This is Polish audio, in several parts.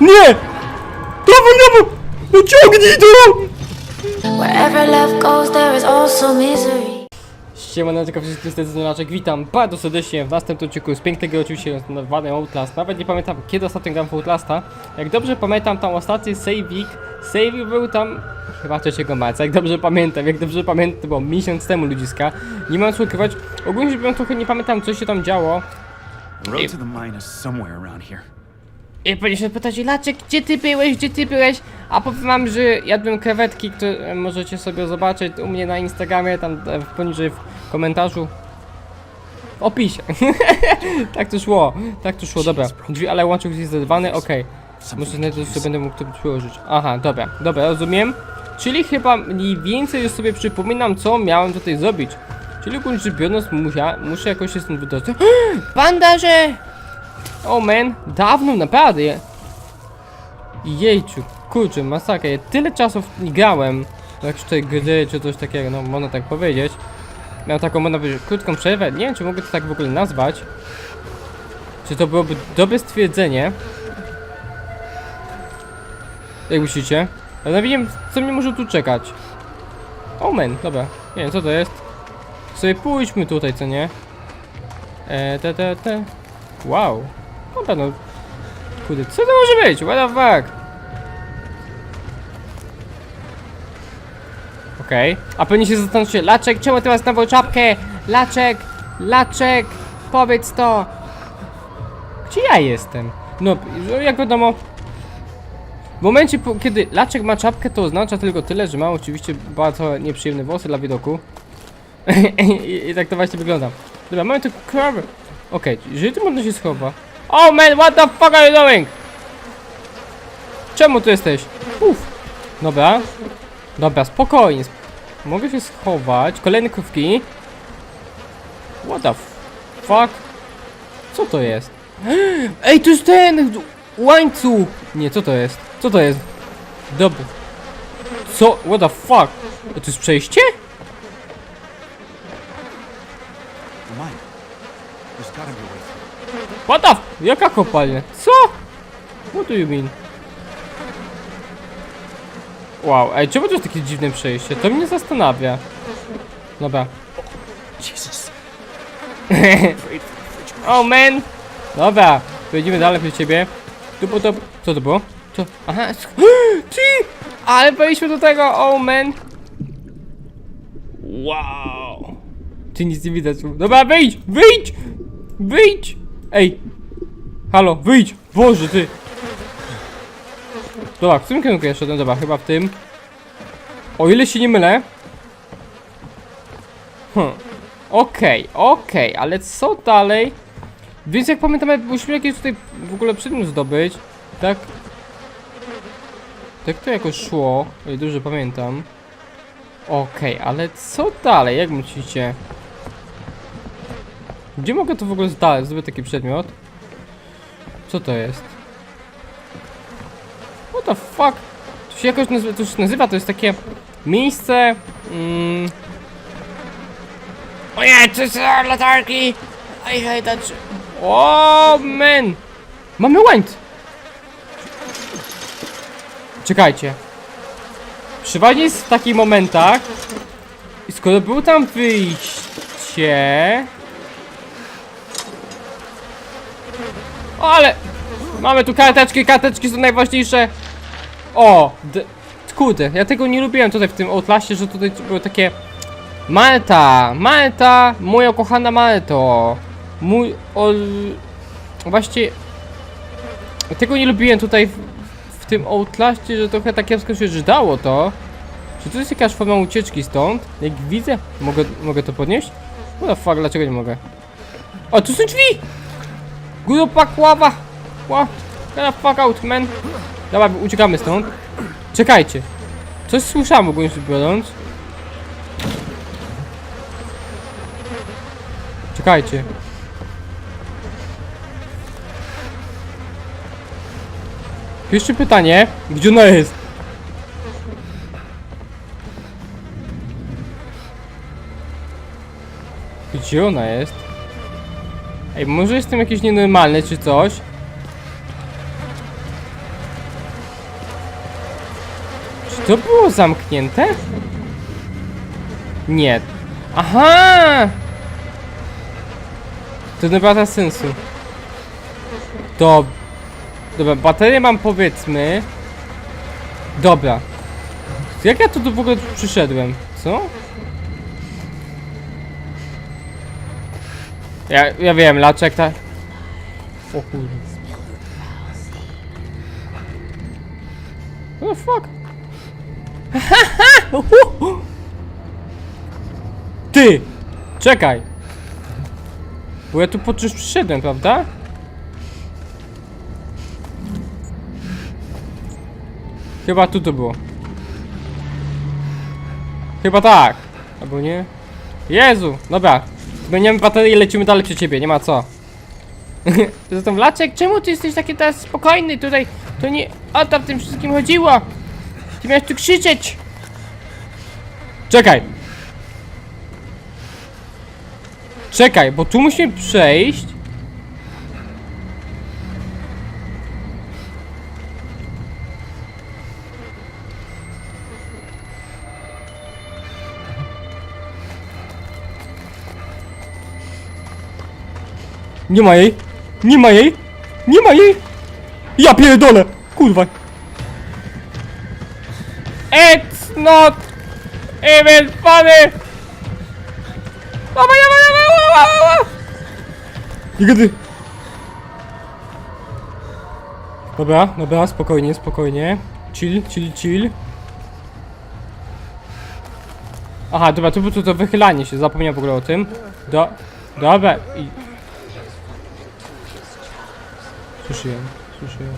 Nie! Dawaj, dawaj! No ciągnij to! Wherever love goes, there is also misery. Siemaneczko wszystkim z tej witam bardzo serdecznie w następnym odcinku z pięknego oczywiście rozmawianym Outlast. Nawet nie pamiętam kiedy ostatnio grałem w Outlasta. Jak dobrze pamiętam tam ostatni saveik, save był tam chyba 3 marca, jak dobrze pamiętam, jak dobrze pamiętam to było miesiąc temu ludziska. Nie mam co ukrywać, ogólnie rzecz biorąc trochę nie pamiętam co się tam działo. Road to the mine is somewhere around here. I się pytać, Laczek, gdzie ty byłeś, gdzie ty byłeś? A powiem wam, że jadłem krewetki, które możecie sobie zobaczyć u mnie na Instagramie, tam poniżej w komentarzu. W opisie. tak to szło, tak to szło, dobra. Drzwi, ale łącznik jest zerwany, okej. Może znajdę, że będę mógł to przyłożyć. Aha, dobra, dobra, rozumiem. Czyli chyba mniej więcej już sobie przypominam, co miałem tutaj zrobić. Czyli ogólnie rzecz biorąc, musia, muszę jakoś się stąd wydostać. Bandaże! O man, dawno naprawdę. Jejciu, kurczę, masakra. Ja tyle czasu nie grałem. Jak w tej gry, czy coś takiego, no można tak powiedzieć. Miałem taką, można powiedzieć, krótką przerwę. Nie wiem, czy mogę to tak w ogóle nazwać. Czy to byłoby dobre stwierdzenie? Jak myślicie? Ale nie wiem, co mnie może tu czekać. O man, dobra. Nie wiem, co to jest. Sobie pójdźmy tutaj, co nie? E, te, te, te. Wow. Dobra, no. Kurde, co to może być? What the fuck? Okej. A pewnie się zastanawiacie, Laczek, czemu ty masz nową czapkę? Laczek, Laczek, powiedz to. Gdzie ja jestem? No, jak wiadomo, w momencie, kiedy Laczek ma czapkę, to oznacza tylko tyle, że ma oczywiście bardzo nieprzyjemne włosy dla widoku. I, I tak to właśnie wygląda. Dobra, mamy tu krowę. Okej, jeżeli tu można się schowa. Oh man, what the fuck are you doing? Czemu tu jesteś? Uff. Dobra. Dobra, spokojnie. sp- Mogę się schować. Kolejne krówki. What the fuck? Co to jest? Ej, to jest ten łańcuch! Nie, co to jest? Co to jest? Dobra. Co? What the fuck? To jest przejście? What the Jaka kopalnia? Co? What do you mean? Wow, ej, czemu to jest takie dziwne przejście? To mnie zastanawia. Dobra. Jesus. Oh man! Dobra, pojedziemy dalej przed ciebie. Tu było to... Co to było? Co? Aha, Ty! Ale wejśmy do tego, oh man! Wow! Ty nic nie widać. Dobra, wyjdź! Wyjdź! Wyjdź! Ej! Halo, wyjdź! Boże, ty! Dobra, w którym kierunku ja szedłem? Dobra, chyba w tym. O ile się nie mylę. Hm. Okej, okej, ale co dalej? Więc jak pamiętam, musimy jakieś tutaj w ogóle przedmiot zdobyć. Tak. Tak to jakoś szło, o ile dobrze pamiętam. Okej, ale co dalej? Jak myślicie? Gdzie mogę to w ogóle? Zdobyć taki przedmiot? Co to jest? What the fuck? To się jakoś nazywa, to się nazywa, to jest takie miejsce... Mm, o to są latarki! I hate that shit. O man! Mamy łańc! Czekajcie. Przeważnie w takich momentach i skoro było tam wyjście... O, ale... Mamy tu karteczki, karteczki są najważniejsze. O! D kurde, ja tego nie lubiłem tutaj w tym Outlastie, że tutaj były takie... Malta! Malta! Moja kochana Malto! Mój ol... Właściwie... Tego nie lubiłem tutaj w, w tym Outlastie, że trochę tak kiepsko się żydało to. Czy to jest jakaś forma ucieczki stąd? Jak widzę... Mogę, mogę to podnieść? What the fuck, dlaczego nie mogę? O, tu są drzwi! Grupa kława! Ła! Get the fuck out, man! Dobra, uciekamy stąd. Czekajcie. Coś słyszałem ogólnie rzecz biorąc. Czekajcie. Jeszcze pytanie, gdzie ona jest? Gdzie ona jest? Ej, może jestem jakiś nienormalny czy coś? Czy to było zamknięte? Nie. Aha! To nie ma sensu. To... Dobra, baterię mam powiedzmy. Dobra. Jak ja tu w ogóle przyszedłem? Co? Ja, ja wiem, laczek ta... O kurde. The fuck? Ty! Czekaj! Bo ja tu po czymś przyszedłem, prawda? Chyba tu to było. Chyba tak. Albo nie? Jezu! Dobra. Zmieniamy baterię i lecimy dalej przy ciebie, nie ma co. Zatem Laczek, czemu ty jesteś taki teraz spokojny tutaj? To nie o w tym wszystkim chodziło. Ty miałeś tu krzyczeć. Czekaj. Czekaj, bo tu musimy przejść. Nie ma jej! Nie ma jej! Nie ma jej! Ja pierdolę! Kurwa! It's not even funny! Dawaj, dawaj, dawaj, dawaj, dawaj! Nigdy! Dobra, dobra, spokojnie, spokojnie. Chill, chill, chill. Aha, dobra, to było to, to wychylanie się, zapomniałem w ogóle o tym. Do, dobra, i... Słyszałem, słyszałem.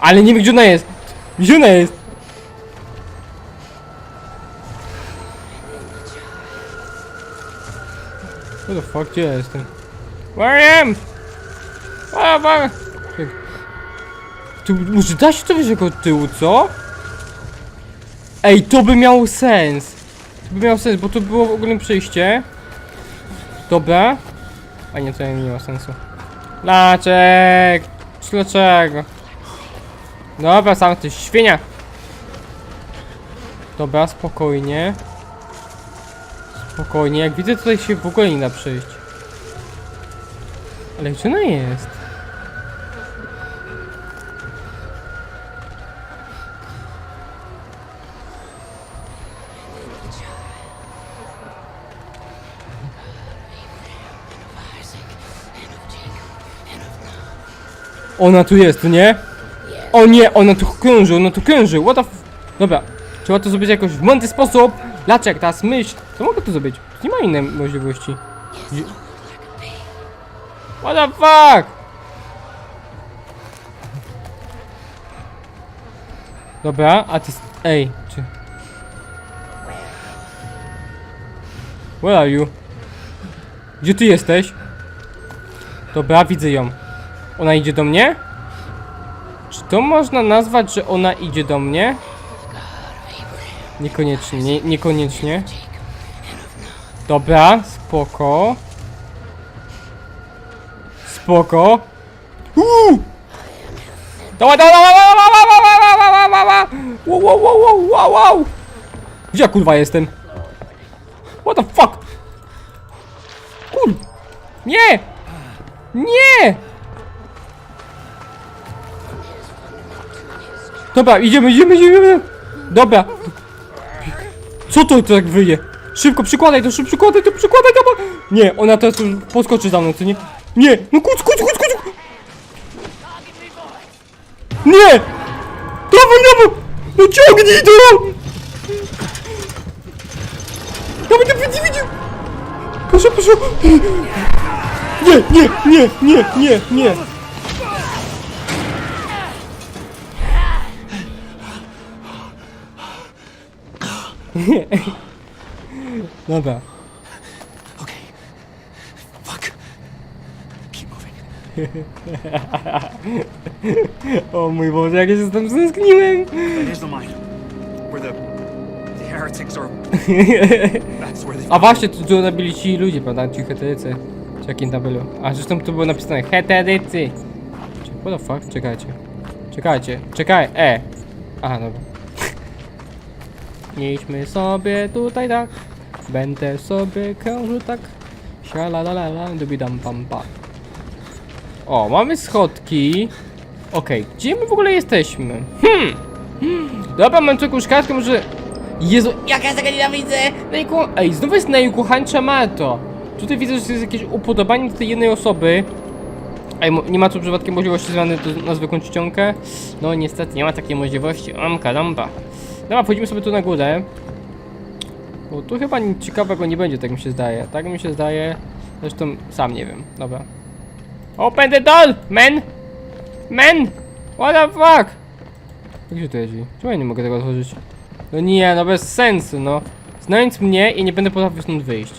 Ale nie wiem gdzie ona jest! Gdzie ona jest? Where the fuck, gdzie ja jestem? Where I am? Where, where? Tu, może da się to wiesz jako od tyłu, co? Ej, to by miało sens! By miało sens, bo to było w ogóle przejście. Dobra. A nie, to nie ma sensu. Dlaczego? Dlaczego? Dobra, sam ty świnia. Dobra, spokojnie. Spokojnie, jak widzę tutaj się w ogóle nie da przejść. Ale gdzie ona jest? Ona tu jest, nie? O nie, ona tu krąży, ona tu krąży, what the f... Dobra, trzeba to zrobić jakoś w mądry sposób. Laczek, teraz myśl. Co mogę tu zrobić? Nie ma innej możliwości. What the fuck? Dobra, a ty... Ej, czy... Where are you? Gdzie ty jesteś? Dobra, widzę ją. Ona idzie do mnie? Czy to można nazwać, że ona idzie do mnie? Niekoniecznie, nie, niekoniecznie. Dobra, spoko. Spoko. Uuu! Dawaj, dawaj, dawaj, dawaj, dawaj, dawaj, wow, wow, wow, wow, wow. Gdzie ja kurwa jestem? What the fuck? Kur... Nie! Nie! Dobra, idziemy, idziemy, idziemy. Dobra. Co to tak wyje? Szybko, przykładaj to, szybko, przykładaj to, przykładaj to. Nie, ona teraz tu podskoczy za mną, co nie? Nie, no kuc, kuc, kuc, kuc. Nie! Dawaj, dawaj! No ciągnij to! Dawaj, dawaj, nie widział! Proszę, proszę! Nie, nie, nie, nie, nie, nie! Dobra. Okay. Fuck. Keep moving. O mój Boże, jak ja się tam zęskniłem! Here's the mine. Where the, the heretics are. That's where they. A właśnie, tu, tu nabili ci ludzie, prawda? Ci heterycy. Czy jakim tabelu? A zresztą tu było napisane heterycy. What the fuck? Czekajcie. Czekajcie. Czekaj. E. Aha, dobra. Idźmy sobie tutaj tak. Będę sobie krążył tak. Sialalalala, dubidam pam pa. O, mamy schodki. Okej, gdzie my w ogóle jesteśmy? Hmm. hmm. Dobra, mam jakąś kartkę, może... Jezu, jak ja tego nienawidzę! Najku... Ej, znowu jest najukochańsza Mato. Tutaj widzę, że jest jakieś upodobanie do tej jednej osoby. Ej, nie ma tu przypadkiem możliwości zmiany na zwykłą czcionkę? No niestety, nie ma takiej możliwości. Mam karamba. Dobra, pójdziemy sobie tu na górę. Bo tu chyba nic ciekawego nie będzie, tak mi się zdaje. Tak mi się zdaje. Zresztą sam nie wiem. Dobra. Open the door, man! Man! What the fuck? Gdzie to jest? Czemu ja nie mogę tego otworzyć? No nie, no bez sensu, no. Znając mnie i nie będę potrafił stąd wyjść.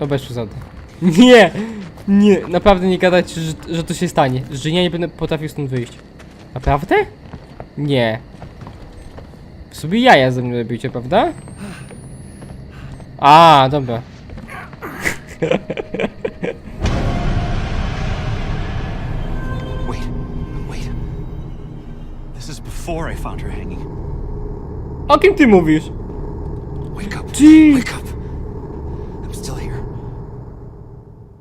No bez przesady. Nie! Nie, naprawdę nie gadać, że, że to się stanie. Że ja nie będę potrafił stąd wyjść. Naprawdę? Nie. W sobie jaja ze mnie robicie, prawda? A, dobra. Wait, wait. This is before I found her hanging. O kim ty mówisz? Wake up. Jeez. Wake up. I'm still here.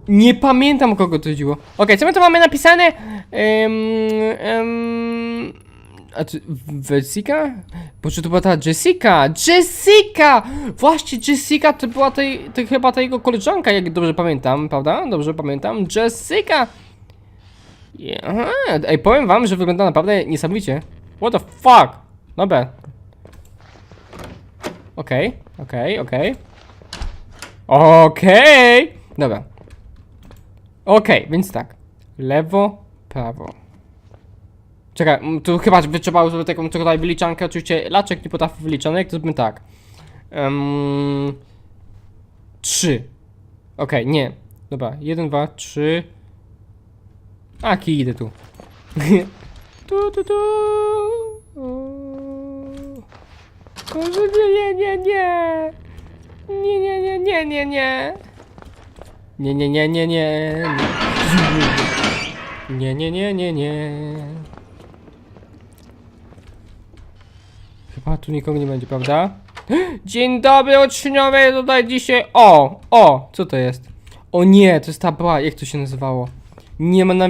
Nie pamiętam kogo to chodziło. Okej, co my tu mamy napisane? Um, um, a czy Jessica? Boże, to była ta Jessica! Jessica! Właśnie Jessica to była tej, to chyba ta jego koleżanka, jak dobrze pamiętam, prawda? Dobrze pamiętam. Jessica! Je- Aha, ej, powiem wam, że wygląda naprawdę niesamowicie. What the fuck? Dobra. Okej, okej, okej. Okej! Dobra. Okej, więc tak. Lewo, prawo. Czekaj, tu chyba by trzeba taką tutaj wyliczankę. Oczywiście Laczek nie potrafi wyliczanek, to zróbmy tak. Um, trzy. Okej, nie. Dobra, jeden, dwa, trzy. A, kij, idę tu. tu, tu, tu. Boże, nie, nie, nie, nie. Nie, nie, nie, nie, nie, nie. Nie, nie, nie, nie, nie. Nie, nie, nie, nie, Chyba tu nikogo nie będzie, prawda? Dzień dobry, uczniowie, tutaj dzisiaj... O, o, co to jest? O nie, to jest ta była, jak to się nazywało? Nie ma na...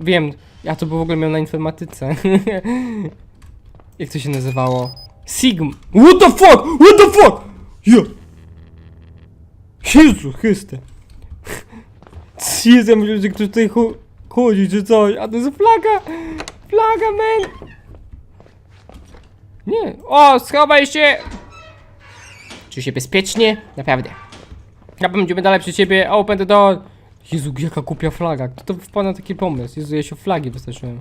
Wiem, ja to w ogóle miałem na informatyce. jak to się nazywało? Sigm... What the fuck? What the fuck? Jezu Chryste. Jezu, ja myślę, że tutaj cho chodzi czy coś, a to jest flaga! Flaga, man! Nie. O, schowaj się! Czuję się bezpiecznie? Naprawdę. Ja będziemy dalej przy ciebie. Open the door. Jezu, jaka głupia flaga. Kto to wpadł na taki pomysł? Jezu, ja się flagi wystraszyłem.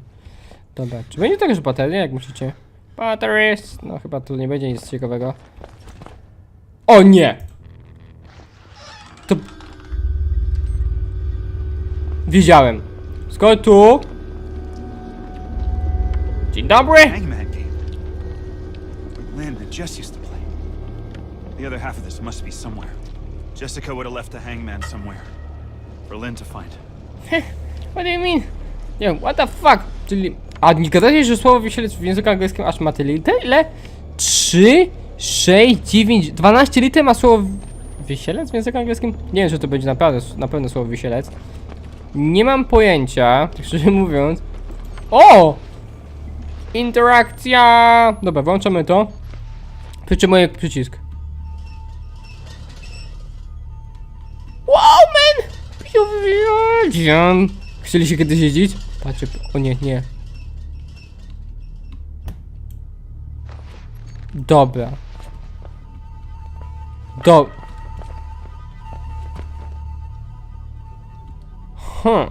Dobra, czy będzie także bateria, jak myślicie? Batteries. No chyba tu nie będzie nic ciekawego. O nie! To... Wiedziałem. Skoro tu... Dzień dobry! Jess used to play. The other half of this must be somewhere. Jessica would have left the hangman somewhere. For Lynn to find. What do you mean? Nie wiem, what the fuck? Czyli... A nie gadacie, że słowo wisielec w języku angielskim aż ma tyle? Ile? 3, 6, 9, 12 liter ma słowo wisielec w języku angielskim? Nie wiem, że to będzie naprawdę, na pewno słowo wisielec. Nie mam pojęcia, tak szczerze mówiąc. O! Interakcja! Dobra, włączamy to. Przytrzymuję przycisk. Wow, man! Uwielbiam! Chcieli się kiedyś jeździć? Patrzcie, o nie, nie. Dobra. Do... Huh.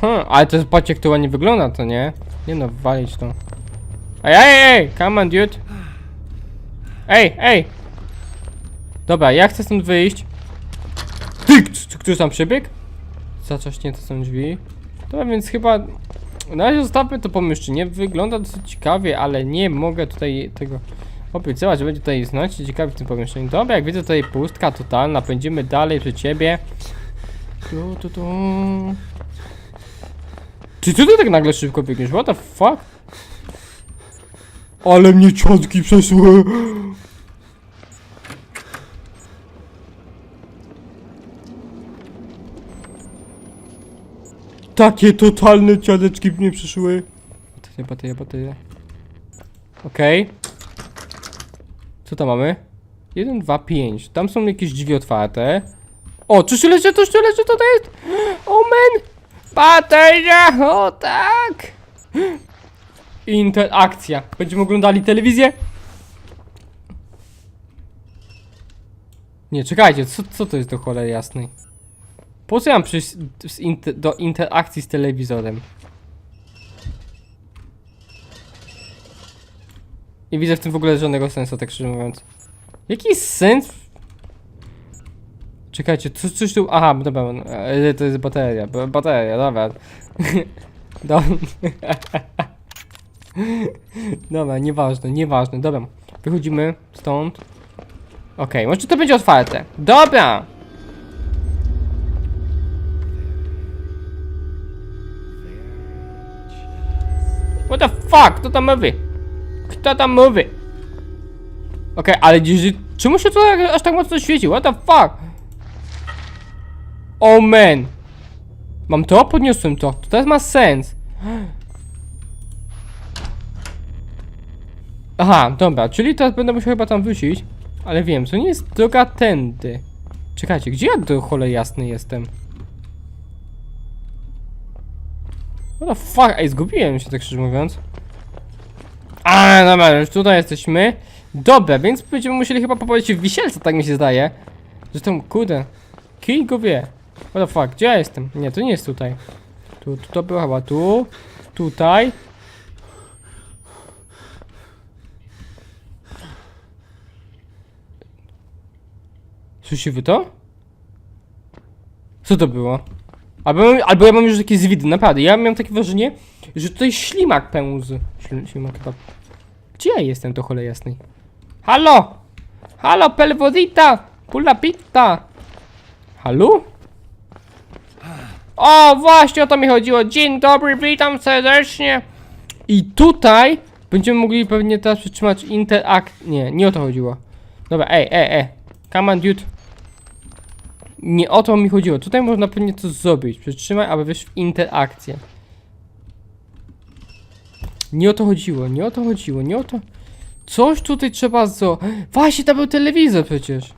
Huh, ale to jest patrzcie, jak to ładnie wygląda, to nie? Nie no, walić to. Ej, ej, ej, come on, dude. Ej, ej! Dobra, ja chcę stąd wyjść. Ty, ktoś tam przebiegł? Zaczaśnięte są drzwi. Dobra, więc chyba... Na razie zostawmy to pomieszczenie. Wygląda dosyć ciekawie, ale nie mogę tutaj tego... Obiecała, że będzie tutaj znać ciekawi w tym pomieszczeniu. Dobra, jak widzę tutaj pustka totalna, pędzimy dalej przy ciebie. Tu, tu, tu. Czy ty tu tak nagle szybko biegniesz? What the fuck? Ale mnie ciotki przeszły. Takie totalne ciadeczki mnie przyszły. Bateria, bateria, bateria. Okej. Co tam mamy? 1, 2, 5. Tam są jakieś drzwi otwarte. O, czy się leży, to się leży, to jest? O man! Bateria! O tak! Interakcja. Będziemy oglądali telewizję? Nie, czekajcie, co, co to jest do cholery jasnej? Po co ja mam przyjść inter, do interakcji z telewizorem? Nie widzę w tym w ogóle żadnego sensu, tak szczerze mówiąc. Jaki sens? Czekajcie, co, coś tu... Aha, dobra, e, to jest bateria, ba- bateria, dobra. Dobra. Dobra, nieważne, nieważne, dobra. Wychodzimy stąd. Okej, może to będzie otwarte. Dobra! What the fuck? Kto tam mówi? Kto tam mówi? Okej, ale dziś, czemu się to tak, aż tak mocno świeci? What the fuck? Oh man. Mam to? Podniosłem to. To teraz ma sens. Aha, dobra, czyli teraz będę musiał chyba tam wrócić. Ale wiem, co nie jest droga tędy. Czekajcie, gdzie ja do cholery jasny jestem? The fuck? Ej, zgubiłem się tak szczerze mówiąc. A, dobra, już tutaj jesteśmy. Dobra, więc będziemy musieli chyba popatrzeć w wisielce, tak mi się zdaje. Zresztą, kurde, kij go wie. What the fuck, gdzie ja jestem? Nie, to nie jest tutaj. Tu, tu to było chyba tu. Tutaj. Słyszycie wy to? Co to było? Albo, albo ja mam już jakieś zwidy, naprawdę. Ja miałem takie wrażenie, że tutaj ślimak pełzy. Śl ślimak chyba. Gdzie ja jestem, to cholej jasnej? Halo! Halo, pelwodita! Pula pitta! Halo? O, właśnie o to mi chodziło. Dzień dobry, witam serdecznie. I tutaj będziemy mogli pewnie teraz przytrzymać interakt. Nie, nie o to chodziło. Dobra, ej, ej, ej. Come on, dude. Nie o to mi chodziło. Tutaj można pewnie coś zrobić. Przytrzymaj, aby wejść w interakcję. Nie o to chodziło, nie o to chodziło, nie o to. Coś tutaj trzeba zo. Właśnie, to był telewizor przecież.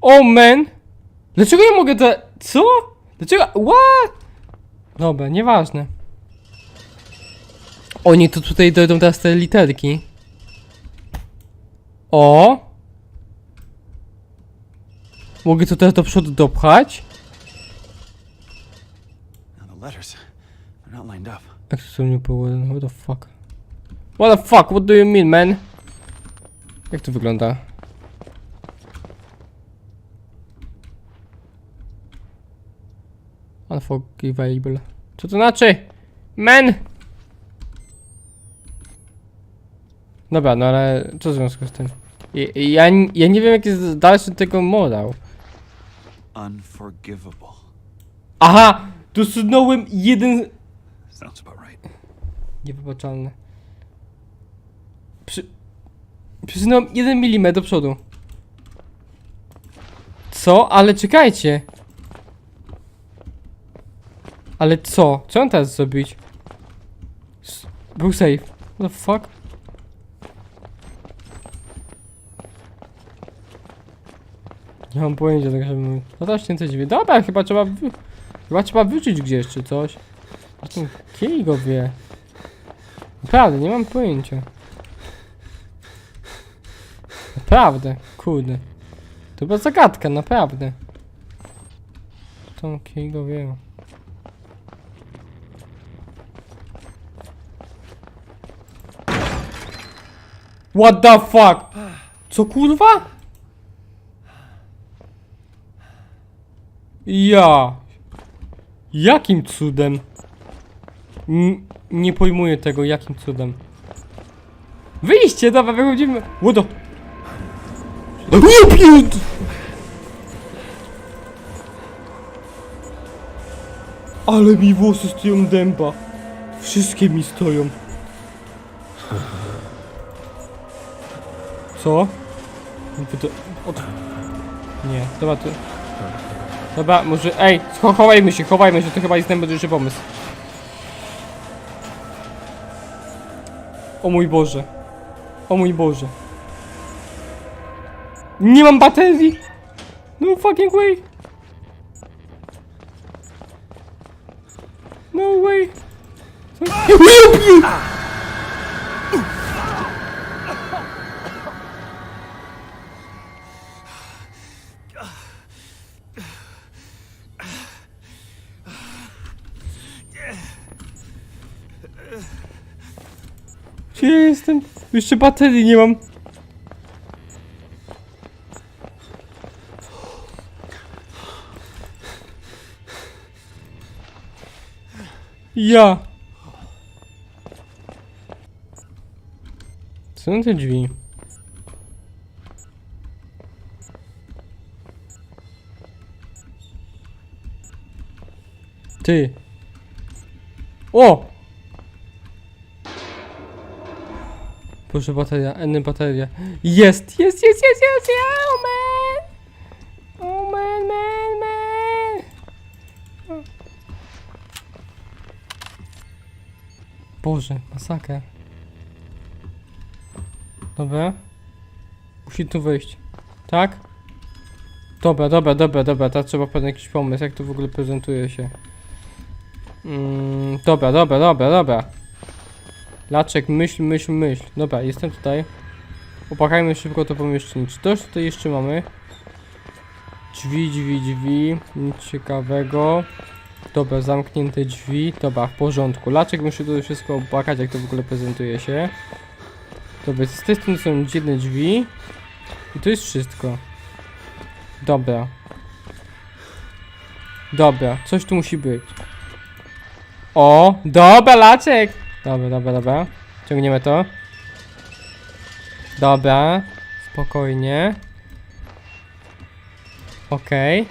O man! Dlaczego ja mogę te... Co? Dlaczego... What? Dobra, nieważne. Oni to tutaj dojdą teraz te literki. O! Mogę to teraz do przodu dopchać? Jak to nie było? What the fuck? What the fuck? What do you mean, man? Jak to wygląda? Unforgivable. Co to znaczy? Man! Dobra, no ale co w związku z tym? Ja, ja nie wiem jaki jest dalszy tego modał. Unforgivable. Aha! Dosunąłem jeden Sounds about right. Niewybaczalne. Przy... Przesunąłem 1 mm do przodu. Co? Ale czekajcie. Ale co? Co on teraz zrobić? Był safe. What the fuck? Nie mam pojęcia, tak żeby... No też nie coś dziwię. Dobra, chyba trzeba... Wy... Chyba trzeba wyrzucić gdzieś, czy coś. Zresztą Kiej go wie. Naprawdę, nie mam pojęcia. Naprawdę, kurde. To była zagadka, naprawdę. Tą Kiej go wie. What the fuck? Co kurwa? Ja. Jakim cudem? N nie pojmuję tego, jakim cudem. Wyjście, dobra, wychodzimy. Łodo. Ale mi włosy stoją dęba. Wszystkie mi stoją. Co? Nie, dobra, to... Dobra, może... Ej, chowajmy się, chowajmy się, to chyba jest najmądrzejszy pomysł. O mój Boże. O mój Boże. Nie mam baterii! No fucking way! No way! Co? Gdzie jestem? Jeszcze baterii nie mam. Ja. Są te drzwi. Ty. O! Proszę bateria, N bateria. Jest, jest, jest, jest, jest, jest, oh man! Oh man, man, man! Boże, masakra. Dobra. Musi tu wyjść. Tak? Dobra, dobra, dobra, dobra, teraz trzeba podać jakiś pomysł, jak to w ogóle prezentuje się. Mm, dobra, dobra, dobra, dobra. Laczek, myśl, myśl, myśl. Dobra, jestem tutaj. Opakajmy szybko to pomieszczenie. Czy coś tutaj jeszcze mamy? Drzwi, drzwi, drzwi. Nic ciekawego. Dobra, zamknięte drzwi. Dobra, w porządku. Laczek muszę tutaj wszystko opakać, jak to w ogóle prezentuje się. Dobra, z tej strony są jedne drzwi. I to jest wszystko. Dobra. Dobra, coś tu musi być. O, dobra, Laczek! Dobra, dobra, dobra. Ciągniemy to. Dobra. Spokojnie. Okej.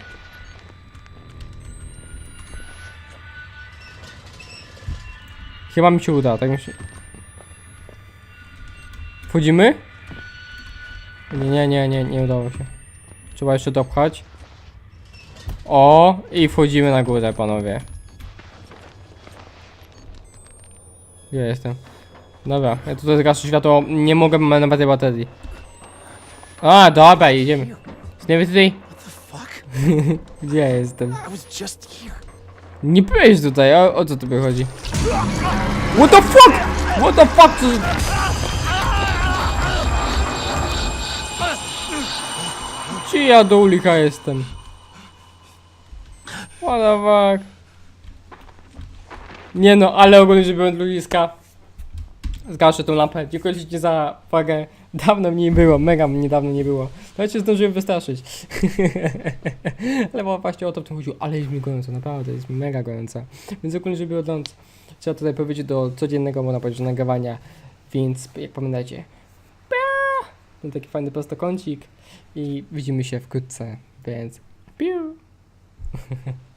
Chyba mi się uda, tak mi się... Wchodzimy? Nie, nie, nie, nie, nie udało się. Trzeba jeszcze dopchać. O, i wchodzimy na górę, panowie. Gdzie jestem? Dobra, ja tutaj zgaszę światło, nie mogę nawet tej baterii. A, dobra, jedziemy. Nie tutaj? Gdzie ja jestem? Nie byłeś tutaj, o, o co tobie chodzi? What the fuck? What the fuck? Co... Czy ja do ulika jestem? What the fuck? Nie no, ale ogólnie rzecz biorąc ludziska Zgaszę tą lampę. Dziękuję Ci za uwagę. Dawno mnie nie było, mega mnie dawno nie było. Ja Cię zdążyłem wystraszyć. ale właśnie o to w tym chodziło. Ale jest mi gorąco, naprawdę jest mi mega gorąco. Więc ogólnie rzecz biorąc, trzeba tutaj powiedzieć do codziennego, można powiedzieć, nagrywania. Więc jak pamiętajcie, pa! ten taki fajny prostokącik i widzimy się wkrótce, więc piu!